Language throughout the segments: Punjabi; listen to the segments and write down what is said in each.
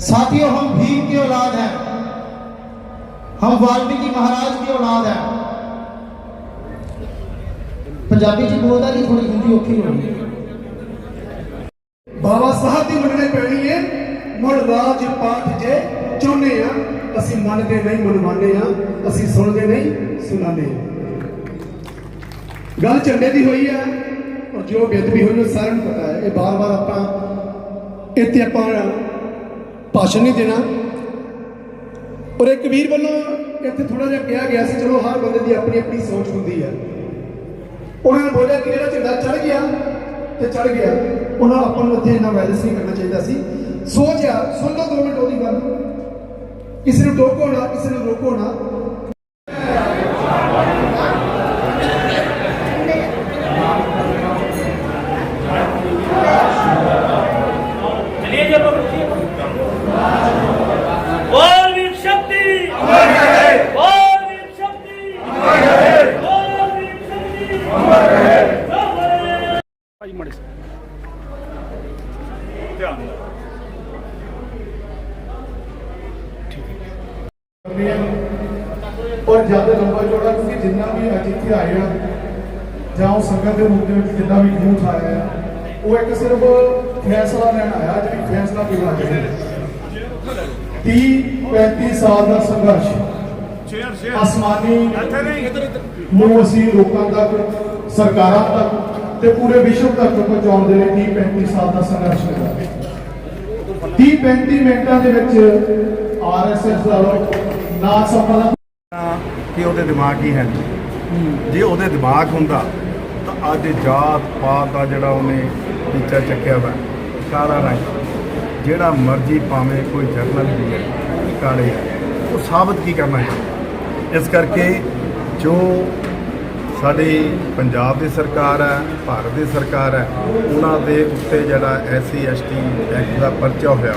साथियों हम भीम की औलाद हैं हम वाल्मीकि महाराज की औलाद हैं पंजाबी ਚ ਬੋਲਦਾ ਜੀ ਥੋੜੀ ਹਿੰਦੀ ਔਖੀ ਹੋਣੀ ਬਾਬਾ ਸਾਹਿਬ ਦੀ ਮੰਨਣੀ ਪੈਣੀ ਹੈ ਮੁੜ ਰਾਜ ਪਾਠ ਜੇ ਚਾਹੁੰਦੇ ਆ ਅਸੀਂ ਮੰਨਦੇ ਨਹੀਂ ਮਨਵਾਉਂਦੇ ਆ ਅਸੀਂ ਸੁਣਦੇ ਨਹੀਂ ਸੁਣਾਉਂਦੇ ਆ ਗੱਲ ਝੰਡੇ ਦੀ ਹੋਈ ਹੈ ਔਰ ਜੋ ਬੇਦਬੀ ਹੋਈ ਉਹ ਸਾਰਿਆਂ ਨੂੰ ਪਤਾ ਹੈ ਇਹ ਬਾਰ-ਬਾਰ ਆਪਾਂ ਇੱਥੇ ਆਪਾਂ ਭਾਸ਼ਣ ਨਹੀਂ ਦੇਣਾ। ਔਰ ਇੱਕ ਵੀਰ ਵੱਲੋਂ ਇੱਥੇ ਥੋੜਾ ਜਿਹਾ ਕਿਹਾ ਗਿਆ ਸੀ, ਚਲੋ ਹਰ ਬੰਦੇ ਦੀ ਆਪਣੀ ਆਪਣੀ ਸੋਚ ਹੁੰਦੀ ਹੈ ਉਹਨਾਂ ਨੇ ਬੋਲਿਆ ਕਿ ਜਿਹੜਾ ਝੰਡਾ ਚੜ ਗਿਆ ਤੇ ਚੜ ਗਿਆ, ਉਹਨਾਂ ਆਪਾਂ ਨੂੰ ਇੱਥੇ ਇੰਨਾ ਵਾਇਰਸ ਨਹੀਂ ਕਰਨਾ ਚਾਹੀਦਾ ਸੀ। ਸੋਚਿਆ ਸੁਣ ਲਓ ਦੋ ਮਿੰਟ ਉਹਦੀ ਗੱਲ। ਕਿਸੇ ਨੂੰ ਟੋਕੋ ਨਾ, ਕਿਸੇ ਨੂੰ ਰੋਕੋ ਨਾ। ਜ਼ਿਆਦਾ ਲੰਬਾ ਚੌੜਾ ਕਿਉਂਕਿ ਜਿੰਨਾ ਵੀ ਅੱਜ ਇੱਥੇ ਆਏ ਆ ਜਾਂ ਉਹ ਸੰਗਤ ਦੇ ਰੂਪ ਦੇ ਵਿੱਚ ਜਿੰਨਾ ਵੀ ਯੂਥ ਆਇਆ ਆ ਉਹ ਇੱਕ ਸਿਰਫ ਫੈਸਲਾ ਲੈਣ ਆਇਆ ਜਿਹੜੀ ਫੈਸਲਾ ਪੀਣਾ ਚਾਹੀਦਾ 30 35 ਸਾਲ ਦਾ ਸੰਘਰਸ਼। ਅਸਮਾਨੀ ਨੂੰ ਅਸੀਂ ਲੋਕਾਂ ਤੱਕ ਸਰਕਾਰਾਂ ਤੱਕ ਤੇ ਪੂਰੇ ਵਿਸ਼ਵ ਤੱਕ ਪਹੁੰਚਾਉਣ ਦੇ ਲਈ 30 35 ਸਾਲ ਦਾ ਸੰਘਰਸ਼ ਹੋਇਆ। 30 35 ਮਿੰਟਾਂ ਦੇ ਵਿੱਚ ਆਰਐਸਐਸ ਦਾ ਨਾ ਸੰਪਰਕ ਕਿ ਉਹਦੇ ਦਿਮਾਗ ਹੀ ਹੈ ਨਹੀਂ। ਜੇ ਉਹਦੇ ਦਿਮਾਗ ਹੁੰਦਾ ਤਾਂ ਅੱਜ ਜਾਤ ਪਾਤ ਦਾ ਜਿਹੜਾ ਉਹਨੇ ਟੀਚਾ ਚੱਕਿਆ ਵਾ ਕਾਲਾ ਰੰਗ ਜਿਹੜਾ ਮਰਜ਼ੀ ਪਾਵੇਂ ਕੋਈ ਜਰਨਲ ਵੀ ਹੈ ਕਾਲੇ ਹੈ ਉਹ ਸਾਬਤ ਕੀ ਕਰਨਾ ਚਾਹੀਦਾ ਇਸ ਕਰਕੇ ਜੋ ਸਾਡੀ ਪੰਜਾਬ ਦੀ ਸਰਕਾਰ ਹੈ ਭਾਰਤ ਦੀ ਸਰਕਾਰ ਹੈ ਉਹਨਾਂ ਦੇ ਉੱਤੇ ਜਿਹੜਾ ਐਸਸੀ ਐਸਟੀ ਐਕਟ ਦਾ ਪਰਚਾ ਹੋਇਆ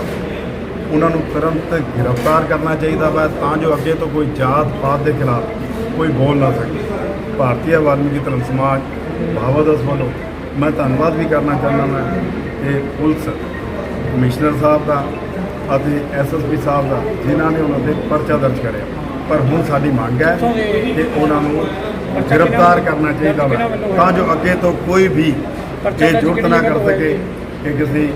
ਉਹਨਾਂ ਨੂੰ ਤੁਰੰਤ ਗ੍ਰਿਫਤਾਰ ਕਰਨਾ ਚਾਹੀਦਾ ਵਾ, ਤਾਂ ਜੋ ਅੱਗੇ ਤੋਂ ਕੋਈ ਜਾਤ ਪਾਤ ਦੇ ਖਿਲਾਫ ਕੋਈ ਬੋਲ ਨਾ ਸਕੇ। ਭਾਰਤੀ ਵਾਲਮੀਕੀ ਧਰਮ ਸਮਾਜ ਭਾਵਦਸ ਵੱਲੋਂ ਮੈਂ ਧੰਨਵਾਦ ਵੀ ਕਰਨਾ ਚਾਹੁੰਦਾ ਮੈਂ ਕਿ ਪੁਲਿਸ ਕਮਿਸ਼ਨਰ ਸਾਹਿਬ ਦਾ ਅਤੇ ਐਸਐਸਪੀ ਸਾਹਿਬ ਦਾ, ਜਿਨ੍ਹਾਂ ਨੇ ਉਹਨਾਂ ਦੇ ਪਰਚਾ ਦਰਜ ਕਰਿਆ। ਪਰ ਹੁਣ ਸਾਡੀ ਮੰਗ ਹੈ ਕਿ ਉਹਨਾਂ ਨੂੰ ਗ੍ਰਿਫਤਾਰ ਕਰਨਾ ਚਾਹੀਦਾ ਵਾ, ਤਾਂ ਜੋ ਅੱਗੇ ਤੋਂ ਕੋਈ ਵੀ ਇਹ ਜੁਰਤ ਨਾ ਕਰ ਸਕੇ, ਕਿ ਕਿਸੇ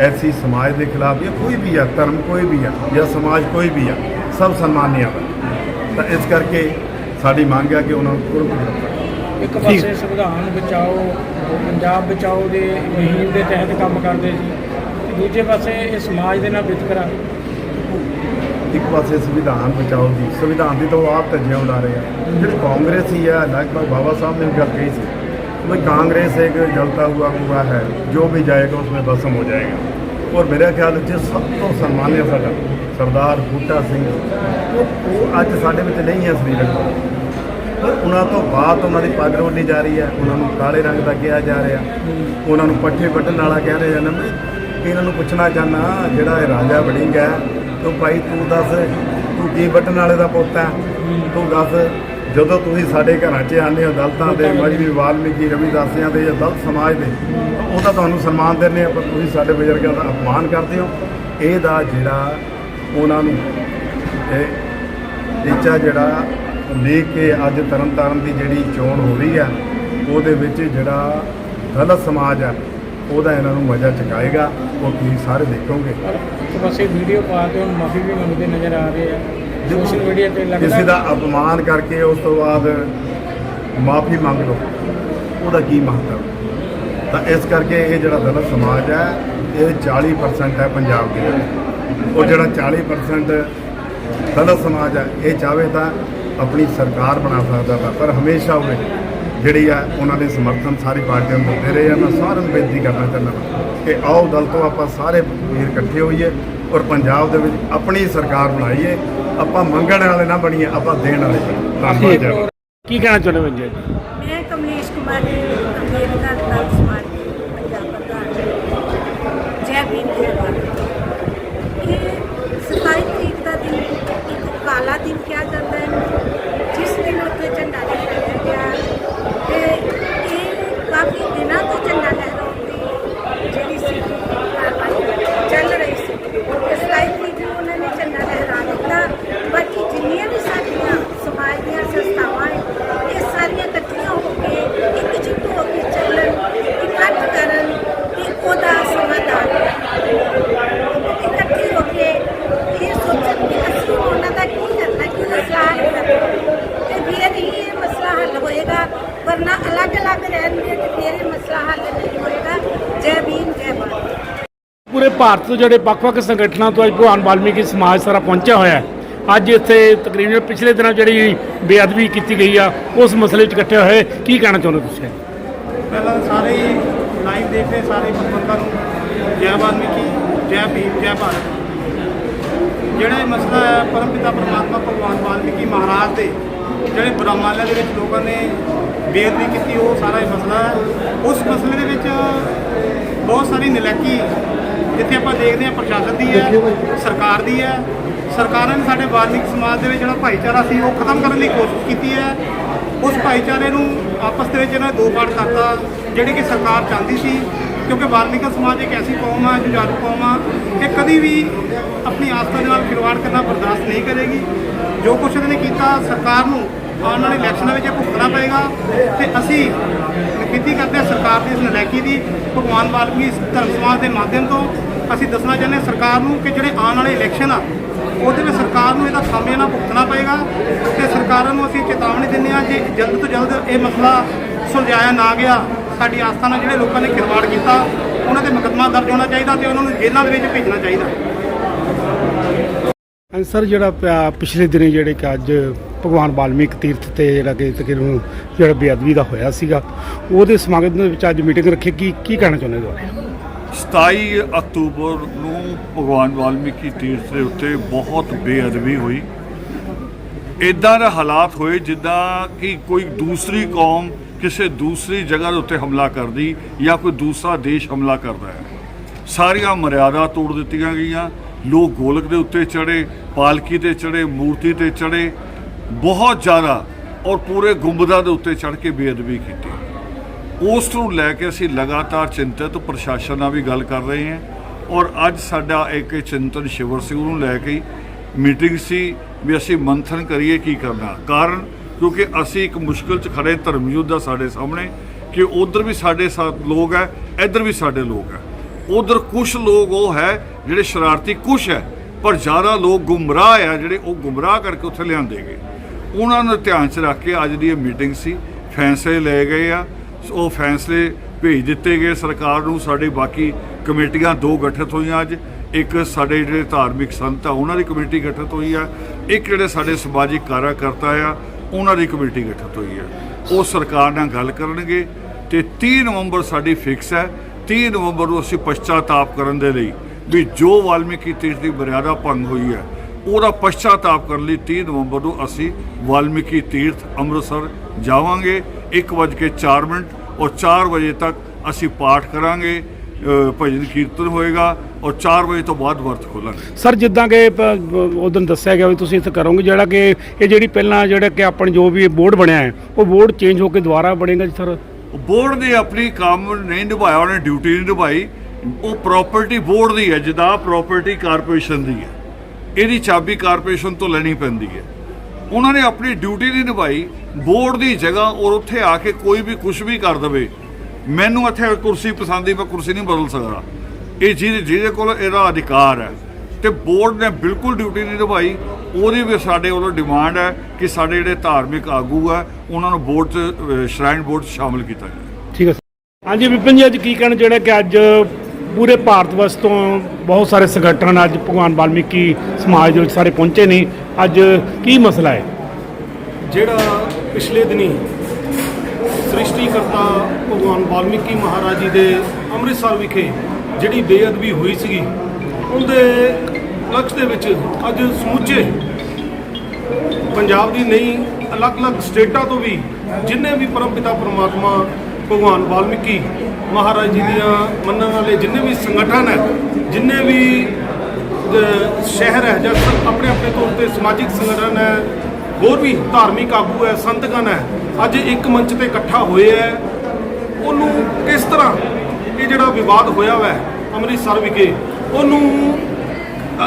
ਐਸੀ ਸਮਾਜ ਦੇ ਖਿਲਾਫ ਜਾਂ ਕੋਈ ਵੀ ਆ ਧਰਮ ਕੋਈ ਵੀ ਆ ਜਾਂ ਸਮਾਜ ਕੋਈ ਵੀ ਆ ਸਭ ਸਨਮਾਨਿਆ ਤਾਂ ਇਸ ਕਰਕੇ ਸਾਡੀ ਮੰਗ ਹੈ ਕਿ ਉਹਨਾਂ ਨੂੰ ਤੁਰੰਤ ਗ੍ਰਿਫਤਾਰ ਇੱਕ ਪਾਸੇ ਸੰਵਿਧਾਨ ਬਚਾਓ ਪੰਜਾਬ ਬਚਾਓ ਦੇ ਮੁਹਿੰਮ ਦੇ ਤਹਿਤ ਕੰਮ ਕਰਦੇ ਸੀ। ਤੇ ਦੂਜੇ ਪਾਸੇ ਇਹ ਸਮਾਜ ਦੇ ਨਾਲ ਵਿਤਕਰਾ। ਇੱਕ ਪਾਸੇ ਸੰਵਿਧਾਨ ਬਚਾਓ ਦੀ। ਸੰਵਿਧਾਨ ਦੀ ਤਾਂ ਉਹ ਆਪ ਧੱਜੀਆਂ ਉਡਾ ਰਹੇ ਆ। ਜਿਹੜੇ ਕਾਂਗਰਸੀ ਆ ਲਗਭਗ ਬਾਬਾ ਸਾਹਿਬ ਨੇ ਵੀ ਗੱਲ ਕਹੀ ਸੀ। कि कांग्रेस एक जलता हुआ कुआ है जो भी जाएगा उसमें भस्म हो जाएगा और मेरे ਖਿਆਲ ਵਿੱਚ ਸਭ ਤੋਂ ਸਨਮਾਨਿਆ ਸਾਡਾ ਸਰਦਾਰ ਬੂਟਾ ਸਿੰਘ ਉਹ ਉਹ ਅੱਜ ਸਾਡੇ ਵਿੱਚ ਨਹੀਂ ਹੈ ਸਰੀਰਕ ਪਰ ਉਹਨਾਂ ਤੋਂ ਬਾਅਦ ਉਹਨਾਂ ਦੀ ਪੱਗ ਰੋਲੀ ਜਾ ਰਹੀ ਹੈ ਉਹਨਾਂ ਨੂੰ ਕਾਲੇ ਰੰਗ ਦਾ ਕਿਹਾ ਜਾ ਰਿਹਾ ਉਹਨਾਂ ਨੂੰ ਪੱਠੇ ਵੱਢਣ ਵਾਲਾ ਕਹਿ ਰਹੇ ਹਨ ਮੈਂ ਇਹਨਾਂ ਨੂੰ ਪੁੱਛਣਾ ਚਾਹਨਾ ਜਿਹੜਾ ਇਹ ਰਾਜਾ ਵੜਿੰਗ ਹੈ ਤੂੰ ਭਾਈ ਤੂੰ ਦੱਸ ਤੂੰ ਕੀ ਵੱਢਣ ਵਾਲੇ ਦਾ ਪੁੱਤ ਹੈ ਤੂੰ ਦੱਸ ਜਦੋਂ ਤੁਸੀਂ ਸਾਡੇ ਘਰਾਂ 'ਚ ਆਉਂਦੇ ਹੋ ਦਲਤਾਂ ਦੇ ਮਜਬੀ ਵਾਲਮੀਕੀ ਰਵਿਦਾਸੀਆਂ ਦੇ ਜਾਂ ਦਲਤ ਸਮਾਜ ਦੇ ਤਾਂ ਉਹਦਾ ਤੁਹਾਨੂੰ ਸਨਮਾਨ ਦਿੰਦੇ ਆ ਪਰ ਤੁਸੀਂ ਸਾਡੇ ਬਜ਼ੁਰਗਾਂ ਦਾ ਅਪਮਾਨ ਕਰਦੇ ਹੋ। ਇਹਦਾ ਜਿਹੜਾ ਉਹਨਾਂ ਨੂੰ ਇਹ ਟੀਚਾ ਜਿਹੜਾ ਦੇਖ ਕੇ ਅੱਜ ਤਰਨਤਾਰਨ ਦੀ ਜਿਹੜੀ ਚੋਣ ਹੋ ਰਹੀ ਆ ਉਹਦੇ ਵਿੱਚ ਜਿਹੜਾ ਦਲਿਤ ਸਮਾਜ ਆ ਉਹਦਾ ਇਹਨਾਂ ਨੂੰ ਮਜ਼ਾ ਚਕਾਏਗਾ। ਉਹ ਤੁਸੀਂ ਸਾਰੇ ਦੇਖੋਗੇ। ਪਾਸੇ ਵੀਡੀਓ ਪਾ ਕੇ ਹੁਣ ਮਾਫੀ ਵੀ ਮੰਗਦੇ ਨਜ਼ਰ ਆ ਰਹੇ ਆ। ਸੋਸ਼ਲ ਮੀਡੀਆ ਤੇ ਲੱਗਦਾ ਕਿਸੇ ਦਾ ਅਪਮਾਨ ਕਰਕੇ ਉਸ ਤੋਂ ਬਾਅਦ ਮਾਫੀ ਮੰਗ ਲਓ ਉਹਦਾ ਕੀ ਮਹੱਤਵ? ਤਾਂ ਇਸ ਕਰਕੇ ਇਹ ਜਿਹੜਾ ਦਲਿਤ ਸਮਾਜ ਹੈ ਇਹ 40% ਹੈ ਪੰਜਾਬ ਦੇ ਉਹ ਜਿਹੜਾ 40% ਦਲਿਤ ਸਮਾਜ ਹੈ ਇਹ ਚਾਹਵੇ ਤਾਂ ਆਪਣੀ ਸਰਕਾਰ ਬਣਾ ਸਕਦਾ ਵਾ ਪਰ ਹਮੇਸ਼ਾ ਉਹ ਜਿਹੜੀ ਆ ਉਹਨਾਂ ਦੇ ਸਮਰਥਨ ਸਾਰੀ ਪਾਰਟੀਆਂ ਨੂੰ ਦਿੰਦੇ ਰਹੇ ਆ। ਮੈਂ ਸਾਰਿਆਂ ਨੂੰ ਬੇਨਤੀ ਕਰਨਾ ਚਾਹੁੰਦਾ ਕਿ ਆਓ ਦਲ ਤੋਂ ਆਪਾਂ ਸਾਰੇ ਵੀਰ ਇਕੱਠੇ ਹੋਈਏ ਔਰ ਪੰਜਾਬ ਦੇ ਵਿੱਚ ਆਪਣੀ ਸਰਕਾਰ ਬਣਾਈਏ ਆਪਾਂ ਮੰਗਣ ਵਾਲੇ ਨਾ ਬਣੀਏ ਆਪਾਂ ਦੇਣ ਵਾਲੇ ਬਣੀਏ। ਧੰਨਵਾਦ ਜੀ। ਕੀ ਕਹਿਣਾ ਚਾਹੁੰਦੇ ਹੋ ਜੀ? ਮੈਂ ਕਮਲੇਸ਼ ਕੁਮਾਰੀ ਅੰਬੇਡਕਰ ਪੂਰੇ ਭਾਰਤ ਤੋਂ ਜਿਹੜੇ ਵੱਖ-ਵੱਖ ਸੰਗਠਨਾਂ ਤੋਂ ਅੱਜ ਭਗਵਾਨ ਵਾਲਮੀਕੀ ਸਮਾਜ ਸਾਰਾ ਪਹੁੰਚਿਆ ਹੋਇਆ ਹੈ। ਅੱਜ ਇੱਥੇ ਤਕਰੀਬਨ ਪਿਛਲੇ ਦਿਨਾਂ ਜਿਹੜੀ ਬੇਅਦਬੀ ਕੀਤੀ ਗਈ ਆ, ਉਸ ਮਸਲੇ 'ਚ ਇਕੱਠੇ ਹੋਏ, ਕੀ ਕਹਿਣਾ ਚਾਹੁੰਦੇ ਹੋ ਤੁਸੀਂ? ਪਹਿਲਾਂ ਸਾਰੇ ਲਾਈਵ ਦੇਖ ਰਹੇ ਸਾਰੇ ਪਤਵੰਤਾਂ ਨੂੰ। ਜੈ ਵਾਲਮੀਕੀ, ਜੈ ਭੀਮ, ਜੈ ਭਾਰਤ। ਜਿਹੜਾ ਇਹ ਮਸਲਾ ਹੈ, ਪਰਮਪਿਤਾ ਪਰਮਾਤਮਾ ਭਗਵਾਨ ਵਾਲਮੀਕੀ ਮਹਾਰਾਜ ਦੇ, ਜਿਹੜੇ ਬ੍ਰਹਮਾਲਿਆ ਦੇ ਵਿੱਚ ਲੋਕਾਂ ਨੇ ਬੇਅਦਬੀ ਕੀਤੀ, ਉਹ ਸਾਰਾ ਇਹ ਮਸਲਾ ਉਸ ਮਸਲੇ ਦੇ ਵਿੱਚ ਬਹੁਤ ਸਾਰੀ ਨਲਾਇਕੀ ਜਿੱਥੇ ਆਪਾਂ ਦੇਖਦੇ ਹਾਂ ਪ੍ਰਸ਼ਾਸਨ ਦੀ ਹੈ ਸਰਕਾਰ ਦੀ ਹੈ। ਸਰਕਾਰਾਂ ਨੇ ਸਾਡੇ ਵਾਲਮੀਕ ਸਮਾਜ ਦੇ ਵਿੱਚ ਜਿਹੜਾ ਭਾਈਚਾਰਾ ਸੀ ਉਹ ਖਤਮ ਕਰਨ ਦੀ ਕੋਸ਼ਿਸ਼ ਕੀਤੀ ਹੈ। ਉਸ ਭਾਈਚਾਰੇ ਨੂੰ ਆਪਸ ਦੇ ਵਿੱਚ ਇਹਨਾਂ ਦੋ ਪਾਰਟ ਕਰਤਾ ਜਿਹੜੀ ਕਿ ਸਰਕਾਰ ਚਾਹੁੰਦੀ ਸੀ ਕਿਉਂਕਿ ਵਾਲਮੀਕ ਸਮਾਜ ਇੱਕ ਐਸੀ ਕੌਮ ਹੈ ਜੁਝਾਰੂ ਕੌਮ ਆ ਕਿ ਕਦੀ ਵੀ ਆਪਣੀ ਆਸਥਾ ਦੇ ਨਾਲ ਖਿਲਵਾੜ ਕਰਨਾ ਬਰਦਾਸ਼ਤ ਨਹੀਂ ਕਰੇਗੀ। ਜੋ ਕੁਛ ਇਹਨਾਂ ਨੇ ਕੀਤਾ ਸਰਕਾਰ ਨੂੰ ਆਉਣ ਵਾਲੇ ਇਲੈਕਸ਼ਨਾਂ ਵਿੱਚ ਇਹ ਭੁਗਤਣਾ ਪਏਗਾ। ਤੇ ਅਸੀਂ ਬੇਨਤੀ ਕਰਦੇ ਹਾਂ ਸਰਕਾਰ ਦੀ ਇਸ ਨਲਾਇਕੀ ਦੀ, ਭਗਵਾਨ ਵਾਲਮੀਕੀ ਧਰਮ ਸਮਾਜ ਦੇ ਮਾਧਿਅਮ ਤੋਂ ਅਸੀਂ ਦੱਸਣਾ ਚਾਹੁੰਦੇ ਹਾਂ ਸਰਕਾਰ ਨੂੰ ਕਿ ਜਿਹੜੇ ਆਉਣ ਵਾਲੇ ਇਲੈਕਸ਼ਨ ਆ, ਉਹਦੇ ਵਿੱਚ ਸਰਕਾਰ ਨੂੰ ਇਹਦਾ ਖਾਮਿਆਨਾ ਭੁਗਤਣਾ ਪਏਗਾ ਤੇ ਸਰਕਾਰਾਂ ਨੂੰ ਅਸੀਂ ਚੇਤਾਵਨੀ ਦਿੰਦੇ ਹਾਂ ਜੇ ਜਲਦ ਤੋਂ ਜਲਦ ਇਹ ਮਸਲਾ ਸੁਲਝਾਇਆ ਨਾ ਗਿਆ, ਸਾਡੀ ਆਸਥਾ ਨਾਲ ਜਿਹੜੇ ਲੋਕਾਂ ਨੇ ਖਿਲਵਾੜ ਕੀਤਾ, ਉਹਨਾਂ ਤੇ ਮੁਕੱਦਮਾ ਦਰਜ ਹੋਣਾ ਚਾਹੀਦਾ ਤੇ ਉਹਨਾਂ ਨੂੰ ਜੇਲ੍ਹਾਂ ਦੇ ਵਿੱਚ ਭੇਜਣਾ ਚਾਹੀਦਾ। ਸਰ ਜਿਹੜਾ ਪਿਆ- ਪਿਛਲੇ ਦਿਨੇ ਜਿਹੜੇ ਕਿ ਅੱਜ ਭਗਵਾਨ ਵਾਲਮੀਕ ਤੀਰਥ ਤੇ ਜਿਹੜਾ ਕਿ ਤਕਰੀਬਨ ਜਿਹੜਾ ਬੇਅਦਬੀ ਦਾ ਹੋਇਆ ਸੀਗਾ, ਉਹਦੇ ਸਮਾਗਮ ਦੇ ਵਿੱਚ ਅੱਜ ਮੀਟਿੰਗ ਰੱਖੀ, ਕੀ ਕੀ ਕਹਿਣਾ ਚਾਹੁੰਦੇ ਦੁਆਰੇ 27 ਅਕਤੂਬਰ ਨੂੰ ਭਗਵਾਨ ਵਾਲਮੀਕੀ ਤੀਰਥ ਦੇ ਉੱਤੇ ਬਹੁਤ ਬੇਅਦਬੀ ਹੋਈ। ਇਦਾਂ ਦਾ ਹਾਲਾਤ ਹੋਏ ਜਿੱਦਾਂ ਕਿ ਕੋਈ ਦੂਸਰੀ ਕੌਮ ਕਿਸੇ ਦੂਸਰੀ ਜਗ੍ਹਾ ਦੇ ਉੱਤੇ ਹਮਲਾ ਕਰਦੀ ਜਾਂ ਕੋਈ ਦੂਸਰਾ ਦੇਸ਼ ਹਮਲਾ ਕਰਦਾ ਹੈ। ਸਾਰੀਆਂ ਮਰਿਆਦਾ ਤੋੜ ਦਿੱਤੀਆਂ ਗਈਆਂ। ਲੋਕ ਗੋਲਕ ਦੇ ਉੱਤੇ ਚੜੇ ਪਾਲਕੀ ਤੇ ਚੜੇ ਮੂਰਤੀ ਤੇ ਚੜੇ ਬਹੁਤ ਜ਼ਿਆਦਾ ਔਰ ਪੂਰੇ ਗੁੰਬਦਾਂ ਦੇ ਉੱਤੇ ਚੜ ਕੇ ਬੇਅਦਬੀ ਕੀਤੀ। ਉਸ ਨੂੰ ਲੈ ਕੇ ਅਸੀਂ ਲਗਾਤਾਰ ਚਿੰਤਤ ਪ੍ਰਸ਼ਾਸਨ ਨਾਲ ਵੀ ਗੱਲ ਕਰ ਰਹੇ ਹਾਂ ਔਰ ਅੱਜ ਸਾਡਾ ਇੱਕ ਚਿੰਤਨ ਸ਼ਿਵਰ ਸਿੰਘ ਨੂੰ ਲੈ ਕੇ ਮੀਟਿੰਗ ਸੀ ਵੀ ਅਸੀਂ ਮੰਥਨ ਕਰੀਏ ਕੀ ਕਰਨਾ। ਕਾਰਨ ਕਿਉਂਕਿ ਅਸੀਂ ਇੱਕ ਮੁਸ਼ਕਲ 'ਚ ਖੜੇ ਧਰਮ ਯੁੱਧ ਦਾ ਸਾਡੇ ਸਾਹਮਣੇ ਕਿ ਉਧਰ ਵੀ ਸਾਡੇ ਸਾਥ ਲੋਕ ਹੈ, ਇੱਧਰ ਵੀ ਸਾਡੇ ਲੋਕ ਹੈ। ਉਧਰ ਕੁਝ ਲੋਕ ਉਹ ਹੈ ਜਿਹੜੇ ਸ਼ਰਾਰਤੀ ਕੁਝ ਹੈ, ਪਰ ਜ਼ਿਆਦਾ ਲੋਕ ਗੁੰਮਰਾਹ ਆ ਜਿਹੜੇ ਉਹ ਗੁੰਮਰਾਹ ਕਰਕੇ ਉੱਥੇ ਲਿਆਂਦੇ ਗਏ। ਉਹਨਾਂ ਨੂੰ ਧਿਆਨ 'ਚ ਰੱਖ ਕੇ ਅੱਜ ਦੀ ਇਹ ਮੀਟਿੰਗ ਸੀ, ਫੈਸਲੇ ਲਏ ਗਏ ਆ, ਉਹ ਫੈਸਲੇ ਭੇਜ ਦਿੱਤੇ ਗਏ। ਸਰਕਾਰ ਨੂੰ ਸਾਡੇ ਬਾਕੀ ਕਮੇਟੀਆਂ ਦੋ ਗਠਿਤ ਹੋਈਆਂ ਅੱਜ, ਇੱਕ ਸਾਡੇ ਜਿਹੜੇ ਧਾਰਮਿਕ ਸੰਤ ਆ, ਉਹਨਾਂ ਦੀ ਕਮੇਟੀ ਗਠਿਤ ਹੋਈ ਆ, ਇੱਕ ਜਿਹੜੇ ਸਾਡੇ ਸਮਾਜਿਕ ਕਾਰਜਕਰਤਾ ਆ, ਉਹਨਾਂ ਦੀ ਕਮੇਟੀ ਗਠਿਤ ਹੋਈ ਆ। ਉਹ ਸਰਕਾਰ ਨਾਲ ਗੱਲ ਕਰਨਗੇ ਤੇ 30 ਨਵੰਬਰ ਸਾਡੀ ਫਿਕਸ ਹੈ 30 ਨਵੰਬਰ ਨੂੰ ਅਸੀਂ ਪਛਤਾਤਾਪ ਕਰਨ ਦੇ ਲਈ ਵੀ ਜੋ ਵਾਲਮੀਕੀ ਤੀਰਥ ਦੀ ਮਰਿਆਦਾ ਭੰਗ ਹੋਈ ਹੈ, ਉਹਦਾ ਪਛਤਾਤਾਪ ਕਰਨ ਲਈ 30 ਨਵੰਬਰ ਨੂੰ ਅਸੀਂ ਵਾਲਮੀਕੀ ਤੀਰਥ ਅੰਮ੍ਰਿਤਸਰ ਜਾਵਾਂਗੇ। 1:04 ਮਿੰਟ ਔਰ 4 ਵਜੇ ਤੱਕ ਅਸੀਂ ਪਾਠ ਕਰਾਂਗੇ ਭਜਨ ਕੀਰਤਨ ਹੋਏਗਾ ਔਰ 4 ਵਜੇ ਤੋਂ ਬਾਅਦ ਵਰਤ ਖੋਲਾਂਗੇ। ਸਰ, ਜਿੱਦਾਂ ਕਿ ਉਦੋਂ ਦੱਸਿਆ ਗਿਆ ਵੀ ਤੁਸੀਂ ਇੱਥੇ ਕਰੋਗੇ, ਜਿਹੜਾ ਕਿ ਇਹ ਜਿਹੜੀ ਪਹਿਲਾਂ ਜਿਹੜਾ ਕਿ ਆਪਣ ਜੋ ਵੀ ਬੋਰਡ ਬਣਿਆ ਹੈ, ਉਹ ਬੋਰਡ ਚੇਂਜ ਹੋ ਕੇ ਦੁਬਾਰਾ ਬਣੇਗਾ ਜੀ, ਸਰ? ਬੋਰਡ ਨੇ ਆਪਣੀ ਕੰਮ ਨਹੀਂ ਨਿਭਾਇਆ, ਉਹਨੇ ਡਿਊਟੀ ਨਹੀਂ ਨਿਭਾਈ। ਉਹ ਪ੍ਰਾਪਰਟੀ ਬੋਰਡ ਦੀ ਹੈ, ਜਿੱਦਾਂ ਪ੍ਰਾਪਰਟੀ ਕਾਰਪੋਰੇਸ਼ਨ ਦੀ ਹੈ। ਇਹਦੀ ਚਾਬੀ ਕਾਰਪੋਰੇਸ਼ਨ ਤੋਂ ਲੈਣੀ ਪੈਂਦੀ ਹੈ। ਉਹਨਾਂ ਨੇ ਆਪਣੀ ਡਿਊਟੀ ਨਹੀਂ ਨਿਭਾਈ, ਬੋਰਡ ਦੀ ਜਗ੍ਹਾ ਔਰ ਉੱਥੇ ਆ ਕੇ ਕੋਈ ਵੀ ਕੁਝ ਵੀ ਕਰ ਦਵੇ। ਮੈਨੂੰ ਇੱਥੇ ਕੁਰਸੀ ਪਸੰਦ ਹੀ ਮੈਂ ਕੁਰਸੀ ਨਹੀਂ ਬਦਲ ਸਕਦਾ। ਇਹ ਜਿਹਦੇ ਜਿਹਦੇ ਕੋਲ ਇਹਦਾ ਅਧਿਕਾਰ ਹੈ। ਤੇ ਬੋਰਡ ਨੇ ਬਿਲਕੁਲ ਡਿਊਟੀ ਨਹੀਂ ਨਿਭਾਈ ਉਹਦੀ ਵੀ ਸਾਡੇ ਵੱਲੋਂ ਡਿਮਾਂਡ ਹੈ ਕਿ ਸਾਡੇ ਜਿਹੜੇ ਧਾਰਮਿਕ ਆਗੂ ਆ ਉਹਨਾਂ ਨੂੰ ਬੋਰਡ 'ਚ ਸ਼ਰਾਈਨ ਬੋਰਡ 'ਚ ਸ਼ਾਮਲ ਕੀਤਾ ਜਾਵੇ। ਠੀਕ ਹੈ। ਹਾਂਜੀ ਵਿਪਨ ਜੀ ਅੱਜ ਕੀ ਕਹਿਣਾ ਜਿਹੜਾ ਕਿ ਅੱਜ ਪੂਰੇ ਭਾਰਤ ਵਰਸ਼ ਤੋਂ ਬਹੁਤ ਸਾਰੇ ਸੰਗਠਨ ਅੱਜ ਭਗਵਾਨ ਵਾਲਮੀਕੀ ਸਮਾਜ ਦੇ ਵਿੱਚ ਸਾਰੇ ਪਹੁੰਚੇ ਨੇ। ਅੱਜ ਕੀ ਮਸਲਾ ਹੈ? ਜਿਹੜਾ ਪਿਛਲੇ ਦਿਨੀ ਸ੍ਰਿਸ਼ਟੀਕਰਤਾ ਭਗਵਾਨ ਵਾਲਮੀਕੀ ਮਹਾਰਾਜ ਜੀ ਦੇ ਅੰਮ੍ਰਿਤਸਰ ਵਿਖੇ ਜਿਹੜੀ ਬੇਅਦਬੀ ਹੋਈ ਸੀਗੀ ਉਹਦੇ ਦੇ ਵਿੱਚ ਅੱਜ ਸਮੁੱਚੇ ਪੰਜਾਬ ਦੀ ਨਹੀਂ, ਅਲੱਗ-ਅਲੱਗ ਸਟੇਟਾਂ ਤੋਂ ਵੀ ਜਿੰਨੇ ਵੀ ਪਰਮਪਿਤਾ ਪਰਮਾਤਮਾ ਭਗਵਾਨ ਵਾਲਮੀਕੀ ਮਹਾਰਾਜ ਜੀ ਦੀਆਂ ਮੰਨਣ ਵਾਲੇ ਜਿੰਨੇ ਵੀ ਸੰਗਠਨ ਹੈ, ਜਿੰਨੇ ਵੀ ਸ਼ਹਿਰ ਹੈ ਜਾਂ ਆਪਣੇ ਆਪਣੇ ਤੌਰ ਤੇ ਸਮਾਜਿਕ ਸੰਗਠਨ ਹੈ, ਹੋਰ ਵੀ ਧਾਰਮਿਕ ਆਗੂ ਹੈ ਸੰਤਗਣ ਹੈ, ਅੱਜ ਇੱਕ ਮੰਚ ਤੇ ਇਕੱਠਾ ਹੋਏ ਹੈ, ਉਹਨੂੰ ਕਿਸ ਤਰ੍ਹਾਂ ਇਹ ਜਿਹੜਾ ਵਿਵਾਦ ਹੋਇਆ ਹੋਇਆ ਅੰਮ੍ਰਿਤਸਰ ਵਿਖੇ, ਉਹਨੂੰ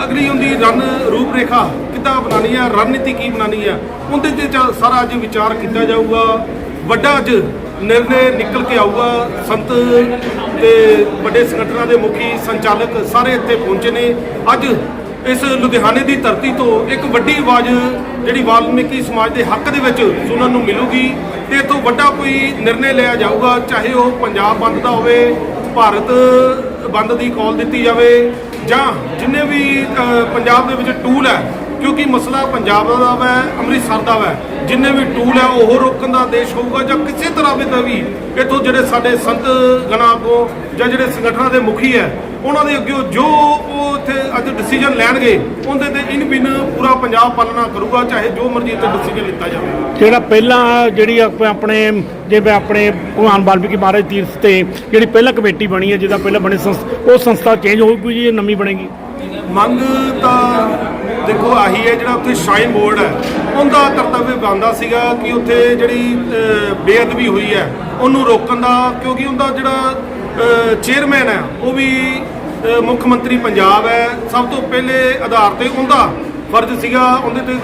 ਅਗਲੀ ਹੁੰਦੀ ਰਨ ਰੂਪ ਰੇਖਾ ਕਿੱਦਾਂ ਬਣਾਉਣੀ ਹੈ ਰਣਨੀਤੀ ਕੀ ਬਣਾਉਣੀ ਹੈ ਉਹਦੇ ਤੇ ਚ- ਸਾਰਾ ਅੱਜ ਵਿਚਾਰ ਕੀਤਾ ਜਾਊਗਾ। ਵੱਡਾ ਅੱਜ ਨਿਰਣੇ ਨਿਕਲ ਕੇ ਆਊਗਾ ਸੰਤ ਤੇ ਵੱਡੇ ਸੰਗਠਨਾਂ ਦੇ ਮੁਖੀ ਸੰਚਾਲਕ ਸਾਰੇ ਇੱਥੇ ਪਹੁੰਚੇ ਨੇ। ਅੱਜ ਇਸ ਲੁਧਿਆਣੇ ਦੀ ਧਰਤੀ ਤੋਂ ਇੱਕ ਵੱਡੀ ਆਵਾਜ਼ ਜਿਹੜੀ ਵਾਲਮੀਕੀ ਸਮਾਜ ਦੇ ਹੱਕ ਦੇ ਵਿੱਚ ਸੁਣਨ ਨੂੰ ਮਿਲੂਗੀ ਤੇ ਇਹ ਵੱਡਾ ਕੋਈ ਨਿਰਣੇ ਲਿਆ ਜਾਊਗਾ, ਚਾਹੇ ਉਹ ਪੰਜਾਬ ਬੰਦ ਦਾ ਹੋਵੇ, ਭਾਰਤ ਬੰਦ ਦੀ ਕਾਲ ਦਿੱਤੀ ਜਾਵੇ ਜਾਂ ਜਿੰਨੇ ਵੀ ਪੰਜਾਬ ਦੇ ਵਿੱਚ ਟੂਲ ਹੈ, ਕਿਉਂਕਿ ਮਸਲਾ ਪੰਜਾਬ ਦਾ ਵਾ, ਅੰਮ੍ਰਿਤਸਰ ਦਾ ਵਾ, ਜਿੰਨੇ ਵੀ ਟੂਲ ਹੈ, ਉਹ ਰੋਕਣ ਦਾ ਦੇਸ਼ ਹੋਊਗਾ ਜਾਂ ਕਿਸੇ ਤਰ੍ਹਾਂ ਵੀ ਦਾ ਵੀ ਇੱਥੋਂ ਜਿਹੜੇ ਸਾਡੇ ਸੰਤ ਗਣਾ ਅੱਗੋਂ ਜਾਂ ਜਿਹੜੇ ਸੰਗਠਨਾਂ ਦੇ ਮੁਖੀ ਹੈ ਉਹਨਾਂ ਦੇ ਅੱਗੇ ਜੋ ਉਹ ਇੱਥੇ ਅੱਜ ਡਿਸੀਜਨ ਲੈਣਗੇ ਉਹਦੇ ਤੇ ਇਨ ਬਿਨ ਪੂਰਾ ਪੰਜਾਬ ਪਾਲਣਾ ਕਰੂਗਾ ਚਾਹੇ ਜੋ ਮਰਜ਼ੀ ਇੱਥੇ ਡਿਸੀਜਨ ਲਿੱਤਾ ਜਾਵੇ। ਜਿਹੜਾ ਪਹਿਲਾਂ ਜਿਹੜੀ ਆਪ- ਆਪਣੇ ਜਿਵੇਂ ਆਪਣੇ ਭਗਵਾਨ ਵਾਲਮੀਕੀ ਮਹਾਰਾਜ ਤੀਰਥ ਤੇ ਜਿਹੜੀ ਪਹਿਲਾਂ ਕਮੇਟੀ ਬਣੀ ਹੈ ਜਿਹਦਾ ਪਹਿਲਾਂ ਬਣੀ ਸੰਸਥਾ ਉਹ ਸੰਸਥਾ ਚੇਂਜ ਹੋਊਗੀ ਜੀ ਇਹ ਨਵੀਂ ਬਣੇਗੀ? ਮੰਗ ਤਾਂ ਦੇਖੋ ਆਹੀ ਹੈ ਜਿਹੜਾ ਉੱਥੇ ਸ਼ਾਈਨ ਬੋਰਡ ਹੈ ਉਹਦਾ ਕਰਤੱਵ ਬਣਦਾ ਸੀਗਾ ਕਿ ਉੱਥੇ ਜਿਹੜੀ ਬੇਅਦਬੀ ਹੋਈ ਹੈ ਉਹਨੂੰ ਰੋਕਣ ਦਾ ਕਿਉਂਕਿ ਉਹਦਾ ਜਿਹੜਾ ਚੇਅਰਮੈਨ ਹੈ, ਉਹ ਵੀ ਮੁੱਖ ਮੰਤਰੀ ਪੰਜਾਬ ਹੈ। ਸਭ ਤੋਂ ਪਹਿਲੇ ਆਧਾਰ ਤੇ ਉਹਦਾ ਫਰਜ਼ ਸੀਗਾ ਉਹਦੇ ਤੇ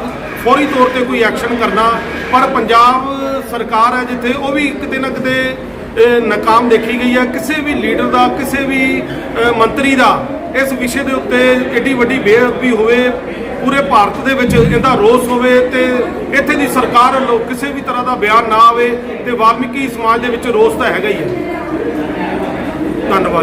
ਫੌਰੀ ਤੌਰ ਤੇ ਕੋਈ ਐਕਸ਼ਨ ਕਰਨਾ। ਪਰ ਪੰਜਾਬ ਸਰਕਾਰ ਹੈ ਜਿੱਥੇ ਉਹ ਵੀ ਕਿਤੇ ਨਾ ਕਿਤੇ ਨਾਕਾਮ ਦੇਖੀ ਗਈ ਹੈ। ਕਿਸੇ ਵੀ ਲੀਡਰ ਦਾ, ਕਿਸੇ ਵੀ ਮੰਤਰੀ ਦਾ ਇਸ ਵਿਸ਼ੇ ਦੇ ਉੱਤੇ ਏਡੀ ਵੱਡੀ ਬੇਅਦਬੀ ਹੋਵੇ, ਪੂਰੇ ਭਾਰਤ ਦੇ ਵਿੱਚ ਇਹਦਾ ਰੋਸ ਹੋਵੇ ਤੇ ਇੱਥੇ ਦੀ ਸਰਕਾਰ ਵੱਲੋਂ ਕਿਸੇ ਵੀ ਤਰ੍ਹਾਂ ਦਾ ਬਿਆਨ ਨਾ ਆਵੇ ਤੇ ਵਾਲਮੀਕੀ ਸਮਾਜ ਦੇ ਵਿੱਚ ਰੋਸ ਤਾਂ ਹੈਗਾ ਹੀ ਹੈ। ਧੰਨਵਾਦ